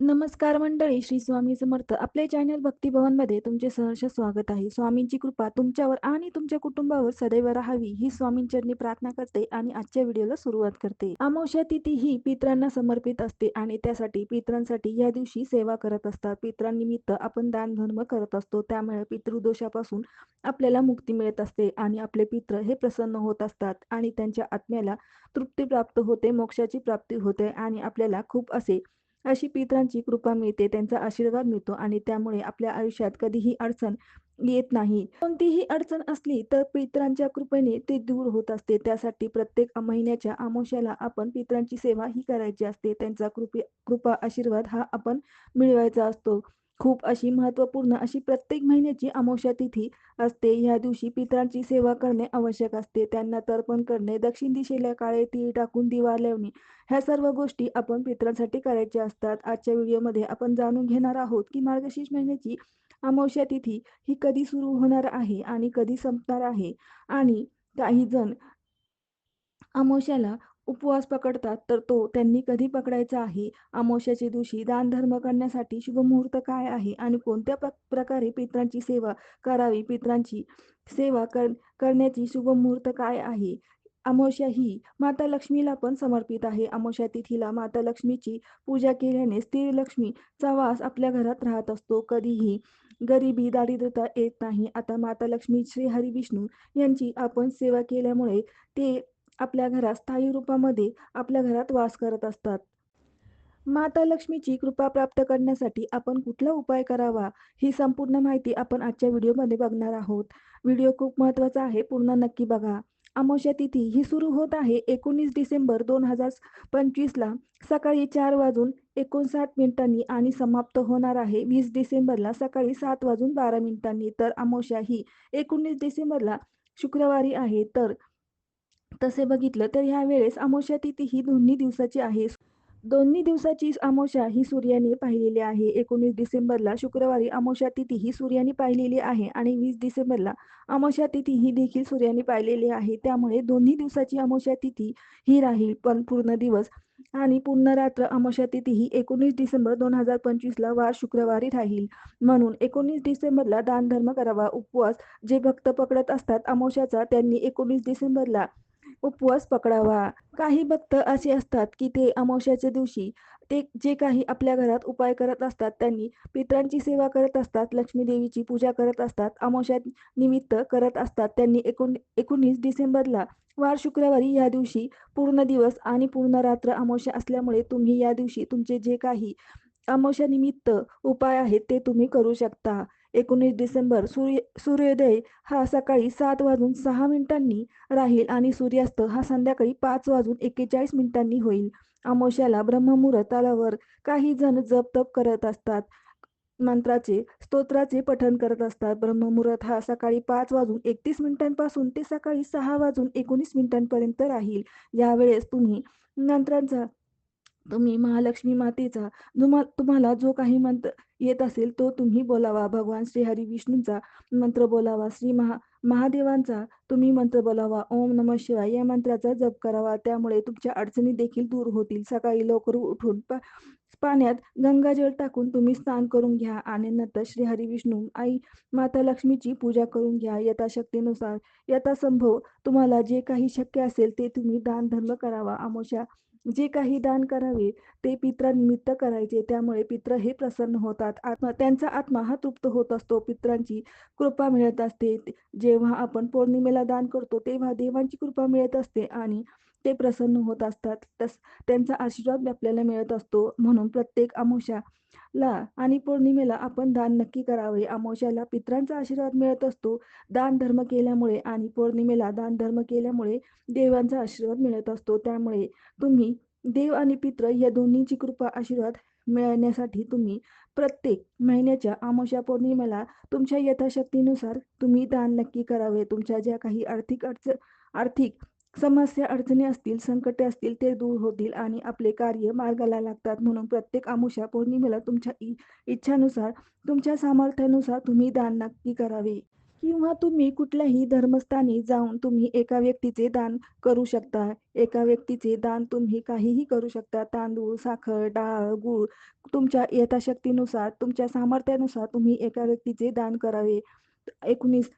नमस्कार मंडळी श्री स्वामी समर्थ. आपले चॅनल भक्तिभवनमध्ये तुमचे सहर्ष स्वागत आहे. स्वामींची कृपा तुमच्यावर आणि तुमच्या कुटुंबावर सदैव राहावी ही स्वामींचरणी प्रार्थना करते आणि आजच्या व्हिडिओला सुरुवात करते. अमावस्या तिथी ही पित्रांना समर्पित असते आणि त्यासाठी पित्रांसाठी या दिवशी सेवा करत असतात. पित्रांनिमित्त आपण दान धर्म करत असतो. त्यामुळे पितृदोषापासून आपल्याला मुक्ती मिळत असते आणि आपले पित्र हे प्रसन्न होत असतात आणि त्यांच्या आत्म्याला तृप्ती प्राप्त होते मोक्षाची प्राप्ती होते आणि आपल्याला खूप असे अशी पितरांची कृपा मिळते त्यांचा आशीर्वाद मिळतो आणि त्यामुळे आपल्या आयुष्यात कधीही अडचण येत नाही. कोणतीही अडचण असली तर पितरांच्या कृपेने ते दूर होत असते. त्यासाठी प्रत्येक महिन्याच्या अमावस्याला आपण पितरांची सेवा ही करायची असते. त्यांचा कृपे कृपा आशीर्वाद हा आपण मिळवायचा असतो. खूप अशी महत्त्वपूर्ण अशी प्रत्येक महिन्याची अमावस्या तिथी असते. या दिवशी पितरांची सेवा करणे आवश्यक असते. त्यांना तर्पण करणे दक्षिण दिशेला काळे तीळ टाकून दिवा लावणे ह्या सर्व गोष्टी आपण पितरांसाठी करायच्या असतात. आजच्या व्हिडिओमध्ये आपण जाणून घेणार आहोत की मार्गशीर्ष महिन्याची अमावस्या तिथी ही कधी सुरू होणार आहे आणि कधी संपणार आहे. आणि काही जण अमावस्याला उपवास पकडतात तर तो त्यांनी कधी पकडायचा आहे? अमावस्याच्या दिवशी दानधर्म करण्यासाठी शुभमुहूर्त काय आहे? आणि कोणत्या प्रकारे पित्रांची सेवा करावी? पित्रांची सेवा कर करण्याची शुभमुहूर्त काय आहे? अमावस्या ही माता लक्ष्मीला पण समर्पित आहे. अमावस्या तिथीला माता लक्ष्मीची पूजा केल्याने स्थिर लक्ष्मीचा वास आपल्या घरात राहत असतो. कधीही गरिबी दारिद्र्यता येत नाही. आता माता लक्ष्मी श्री हरी विष्णू यांची आपण सेवा केल्यामुळे ते आपल्या घरात स्थायी रूपामध्ये आपल्या घरात वास करत असतात. माता लक्ष्मीची कृपा प्राप्त करण्यासाठी आपण कुठला उपाय करावा ही संपूर्ण माहिती आपण आजच्या व्हिडिओमध्ये बघणार आहोत. व्हिडिओ खूप महत्त्वाचा आहे पूर्ण नक्की बघा. अमावस्या तिथी ही सुरू होत आहे एकोणीस डिसेंबर दोन हजार पंचवीसला सकाळी चार वाजून एकोणसाठ मिनिटांनी आणि समाप्त होणार आहे. वीस डिसेंबरला सकाळी सात वाजून बारा मिनिटांनी. तर अमावस्या ही एकोणीस डिसेंबरला शुक्रवारी आहे. तर तसे बघितलं तर ह्या वेळेस अमावस्या तिथी ही दोन्ही दिवसाची आहे. दोन्ही दिवसाची अमावस्या ही सूर्याने पाहिलेली आहे. एकोणीस डिसेंबरला शुक्रवारी अमावस्या तिथी ही सूर्याने पाहिलेली आहे आणि वीस डिसेंबरला अमावस्या तिथी ही देखील सूर्याने पाहिलेली आहे. त्यामुळे दोन्ही दिवसाची अमावस्या तिथी ही राहील पण पूर्ण दिवस. आणि पूर्ण रात्र अमावस्या तिथी ही एकोणीस डिसेंबर दोन हजार पंचवीसला वार शुक्रवारी राहील. म्हणून एकोणीस डिसेंबरला दानधर्म करावा. उपवास जे भक्त पकडत असतात अमावस्याचा त्यांनी एकोणीस डिसेंबरला उपवास पकडावा. काही भक्त असे असतात की ते अमावस्याच्या दिवशी ते जे काही आपल्या घरात उपाय करत असतात त्यांनी पित्रांची सेवा करत असतात लक्ष्मी देवीची पूजा करत असतात अमावस्या निमित्त करत असतात. त्यांनी एकोण एकोणीस डिसेंबरला वार शुक्रवारी या दिवशी पूर्ण दिवस आणि पूर्ण रात्र अमावस्या असल्यामुळे तुम्ही या दिवशी तुमचे जे काही अमावस्या निमित्त उपाय आहेत ते तुम्ही करू शकता. एकोणीस डिसेंबर सूर्य सूर्योदय हा सकाळी सात वाजून सहा मिनिटांनी राहील आणि सूर्यास्त हा संध्याकाळी पाच वाजून एक्केचाळीस मिनिटांनी होईल. अमावस्याला ब्रह्ममुहूर्तावर काही जण जप तप करत असतात. मंत्राचे स्तोत्राचे पठण करत असतात. ब्रह्ममुहूर्त हा सकाळी पाच वाजून एकतीस मिनिटांपासून ते सकाळी सहा वाजून एकोणीस मिनिटांपर्यंत राहील. यावेळेस तुम्ही मंत्रांचा तुम्ही महालक्ष्मी मातेचा तुम्हाला जो काही मंत्र येत असेल तो तुम्ही बोलावा. भगवान श्री हरी विष्णूंचा मंत्र बोलावा. श्री महा महादेवांचा तुम्ही मंत्र बोलावा. ओम नम शिवाय या मंत्राचा जप करावा. त्यामुळे तुमच्या अडचणी देखील दूर होतील. सकाळी लवकर उठून पाण्यात गंगाजल टाकून तुम्ही स्नान करून घ्या आणि नंतर श्री हरी विष्णू आई माता लक्ष्मीची पूजा करून घ्या. यथाशक्तीनुसार यथासंभव तुम्हाला जे काही शक्य असेल ते तुम्ही दान धर्म करावा. अमोशा जे काही दान करावे ते पित्रांनिमित्त करायचे. त्यामुळे पित्र हे प्रसन्न होतात. आत्मा त्यांचा आत्मा हा तृप्त होत असतो. पित्रांची कृपा मिळत असते. जेव्हा आपण पौर्णिमेला दान करतो तेव्हा देवांची कृपा मिळत असते. आणि ते प्रसन्न होत असतात. तस त्यांचा आशीर्वाद आपल्याला मिळत असतो. म्हणून प्रत्येक ला आणि पौर्णिमेला आपण दान नक्की करावे. अमावस्याला पित्रांचा आशीर्वाद मिळत असतो. दान धर्म केल्यामुळे आणि पौर्णिमेला दान धर्म केल्यामुळे देवांचा आशीर्वाद मिळत असतो. त्यामुळे तुम्ही देव आणि पित्र या दोन्हीची कृपा आशीर्वाद मिळण्यासाठी तुम्ही प्रत्येक महिन्याच्या अमावस्या पौर्णिमेला तुमच्या यथाशक्तीनुसार तुम्ही दान नक्की करावे. तुमच्या ज्या काही आर्थिक अडचण आर्थिक समस्या अडचणी असतील संकटे असतील ते दूर होतील आणि आपले कार्य मार्गाला लागतात म्हणून प्रत्येक आमुषा पौर्णिमेला तुमच्या इच्छानुसार तुमच्या सामर्थ्यानुसार तुम्ही दान नक्की करावे किंवा तुम्ही कुठल्याही धर्मस्थानी जाऊन तुम्ही एका व्यक्तीचे दान करू शकता. एका व्यक्तीचे दान तुम्ही काहीही करू शकता. तांदूळ, साखर, डाळ, गूळ तुमच्या यथाशक्तीनुसार, तुमच्या सामर्थ्यानुसार तुम्ही एका व्यक्तीचे दान करावे. 19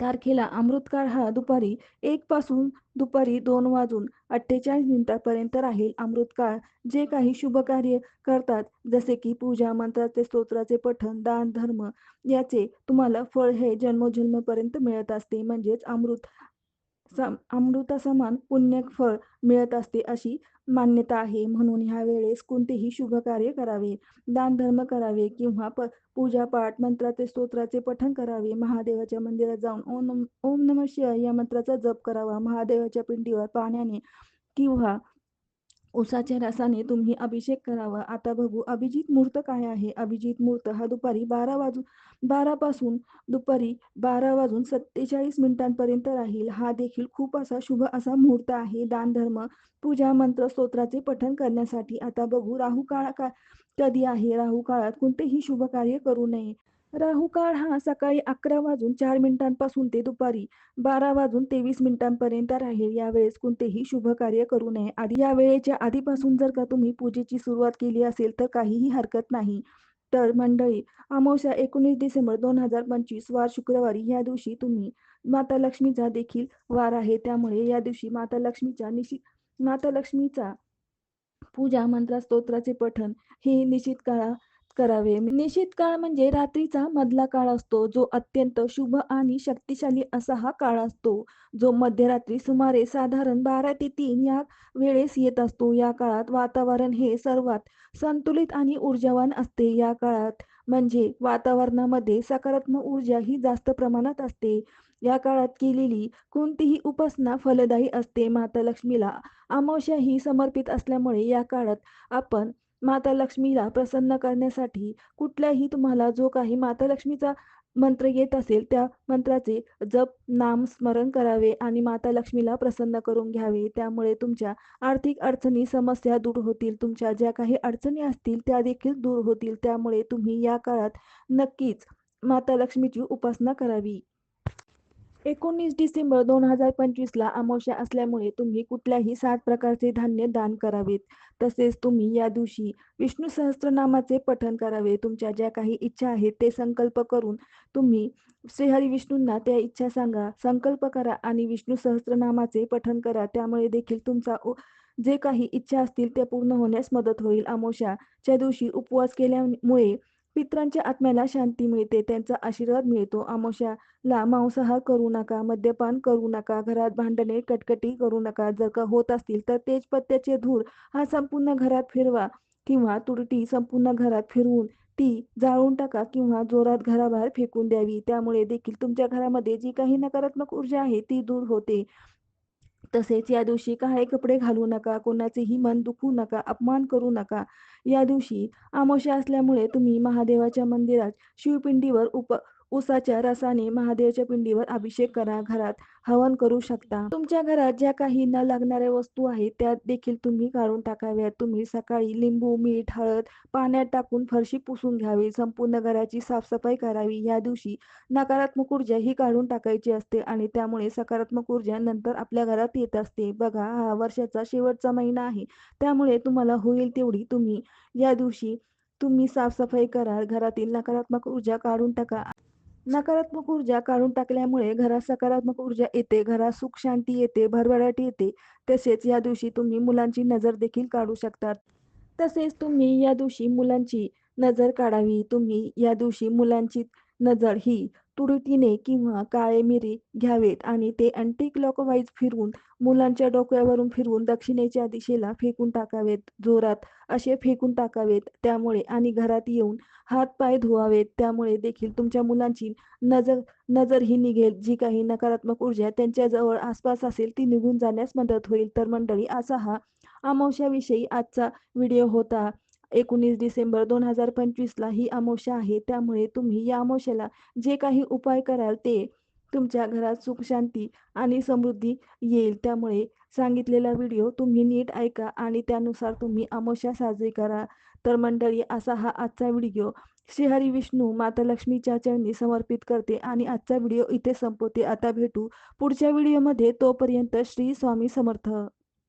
तारखेला अमृतकाळ हा दुपारी एक पासून दुपारी दोन वाजून अठ्ठेचाळीस मिनिटांपर्यंत राहील. अमृतकाळ जे काही शुभ कार्य करतात जसे की पूजा, मंत्राचे, स्तोत्राचे पठण, दान, धर्म याचे तुम्हाला फळ हे जन्मोजन्मपर्यंत मिळत असते. म्हणजेच अमृत सम अमृतासमान पुण्य फळ मिळत असते अशी मान्यता आहे. म्हणून ह्या वेळेस कोणतेही शुभ कार्य करावे, दानधर्म करावे किंवा प पूजापाठ, मंत्राचे, स्तोत्राचे पठण करावे. महादेवाच्या मंदिरात जाऊन ओम नम ओम नमः शिवाय या मंत्राचा जप करावा. महादेवाच्या पिंडीवर पाण्याने किंवा उसाच्या रसाने तुम्ही अभिषेक करावा. आता बघू अभिजित मुहूर्त काय आहे? अभिजित मुहूर्त हा दुपारी बारा वाजून बारा पासून दुपारी बारा वाजून सत्तेचाळीस मिनिटांपर्यंत राहील. हा देखील खूप असा शुभ असा मुहूर्त आहे दानधर्म, पूजा, मंत्र, स्तोत्राचे पठण करण्यासाठी. आता बघू राहू काळ का कधी आहे? राहू काळात कोणतेही शुभ कार्य करू नये. राहू काळ हा सकाळी अकरा वाजून चार मिनिटांपासून ते दुपारी बारा वाजून तेवीस मिनिटांपर्यंत राहील. यावेळेस कोणतेही शुभ कार्य करू नये. आधी या वेळेच्या आधीपासून जर का तुम्ही पूजेची सुरुवात केली असेल तर काहीही हरकत नाही. तर मंडळी अमावस्या एकोणीस डिसेंबर दोन हजार पंचवीस वार शुक्रवारी या दिवशी तुम्ही माता लक्ष्मीचा देखील वार आहे. त्यामुळे या दिवशी माता लक्ष्मीच्या निशी माता लक्ष्मीचा पूजा, मंत्र, स्तोत्राचे पठण हे निश्चित काळा करावे. निश्चित काळ म्हणजे रात्रीचा मधला काळ असतो, जो अत्यंत शुभ आणि शक्तिशाली असा हा काळ असतो, जो मध्यरात्री सुमारे साधारण बारा ते तीन या वेळेस येत असतो. या काळात वातावरण हे सर्वात संतुलित आणि ऊर्जावान असते. या काळात म्हणजे वातावरणामध्ये सकारात्मक ऊर्जा ही जास्त प्रमाणात असते. या काळात केलेली कोणतीही उपासना फलदायी असते. माता लक्ष्मीला अमावस्या ही समर्पित असल्यामुळे या काळात आपण माता लक्ष्मीला प्रसन्न करण्यासाठी कुठल्याही तुम्हाला जो काही माता लक्ष्मीचा मंत्र येत असेल त्या मंत्राचे जप, नाम स्मरण करावे आणि माता लक्ष्मीला प्रसन्न करून घ्यावे. त्यामुळे तुमच्या आर्थिक अडचणी, समस्या दूर होतील. तुमच्या ज्या काही अडचणी असतील त्या देखील दूर होतील. त्यामुळे तुम्ही या काळात नक्कीच माता लक्ष्मीची उपासना करावी. एकोणीस डिसेंबर दोन हजार पंचवीसला अमावस्या असल्यामुळे तुम्ही कुठल्याही सात प्रकारचे धान्य दान करावेत. तसेच तुम्ही या दिवशी विष्णू सहस्त्रनामाचे पठण करावे. तुमच्या ज्या काही इच्छा आहेत ते संकल्प करून तुम्ही श्रीहरी विष्णूंना त्या इच्छा सांगा, संकल्प करा आणि विष्णू सहस्त्रनामाचे पठण करा. त्यामुळे देखील तुमचा जे काही इच्छा असतील त्या पूर्ण होण्यास मदत होईल. अमावस्याच्या दिवशी उपवास केल्यामुळे पित्रांच्या आत्म्याला शांती मिळते, त्यांचा आशीर्वाद मिळतो. अमावस्याला मांसाहार करू नका, मद्यपान करू नका, घरात भांडणे, कटकटी करू नका. जर का होत असतील तर तेजपत्त्याचे धूर हा संपूर्ण घरात फिरवा किंवा तुरटी संपूर्ण घरात फिरवून ती जाळून टाका किंवा जोरात घराबाहेर फेकून द्यावी. त्यामुळे देखील तुमच्या घरामध्ये जी काही नकारात्मक ऊर्जा आहे ती दूर होते. तसेच या दिवशी काळे कपडे घालू नका, कोणाचेही मन दुखू नका, अपमान करू नका. या दिवशी आमोशा असल्यामुळे तुम्ही महादेवाच्या मंदिरात शिवपिंडीवर उप उसाच्या रसाने महादेवाच्या पिंडीवर अभिषेक करा. घरात हवन करू शकता. तुमच्या घरात ज्या काही न लागणाऱ्या वस्तू आहेत त्या देखील तुम्ही काढून टाकाव्यात. तुम्ही सकाळी लिंबू, मीठ, हळद पाण्यात टाकून फरशी पुसून घ्यावी. संपूर्ण घराची साफसफाई करावी. या दिवशी नकारात्मक ऊर्जा ही काढून टाकायची असते आणि त्यामुळे सकारात्मक ऊर्जा नंतर आपल्या घरात येत असते. बघा हा वर्षाचा शेवटचा महिना आहे. त्यामुळे तुम्हाला होईल तेवढी तुम्ही या दिवशी तुम्ही साफसफाई करा. घरातील नकारात्मक ऊर्जा काढून टाका. नकारात्मक ऊर्जा काढून टाकल्यामुळे घरात सकारात्मक ऊर्जा येते. घरात सुख शांती येते, भरभराट येते. तसेच या दिवशी तुम्ही मुलांची नजर देखील काढू शकतात. तसेच तुम्ही या दिवशी मुलांची नजर काढावी. तुम्ही या दिवशी मुलांची नजर ही तुरटीने किंवा काळे मिरी घ्यावेत आणि ते अँटी क्लॉकवाईज फिरवून मुलांच्या डोक्यावरून फिरवून दक्षिणेच्या दिशेला फेकून टाकावेत. जोरात असे फेकून टाकावेत. त्यामुळे आणि घरात येऊन हात-पाय धुवावेत. त्यामुळे देखील तुमच्या मुलांची नजर नजर ही निघेल. जी काही नकारात्मक ऊर्जा त्यांच्याजवळ आसपास असेल ती निघून जाण्यास मदत होईल. तर मंडळी असा हा अमावश्याविषयी आजचा व्हिडिओ होता. एकोणीस डिसेंबर दोन हजार पंचवीसला ही अमावस्या आहे. त्यामुळे तुम्ही या अमावस्येला जे काही उपाय कराल ते तुमच्या घरात सुख शांती आणि समृद्धी येईल. त्यामुळे सांगितलेला व्हिडिओ तुम्ही नीट ऐका आणि त्यानुसार तुम्ही अमावस्या साजरी करा. तर मंडळी असा हा आजचा व्हिडिओ श्रीहरी विष्णू माता लक्ष्मीच्या चरणी समर्पित करते आणि आजचा व्हिडिओ इथे संपवते. आता भेटू पुढच्या व्हिडिओमध्ये. तोपर्यंत श्री स्वामी समर्थ.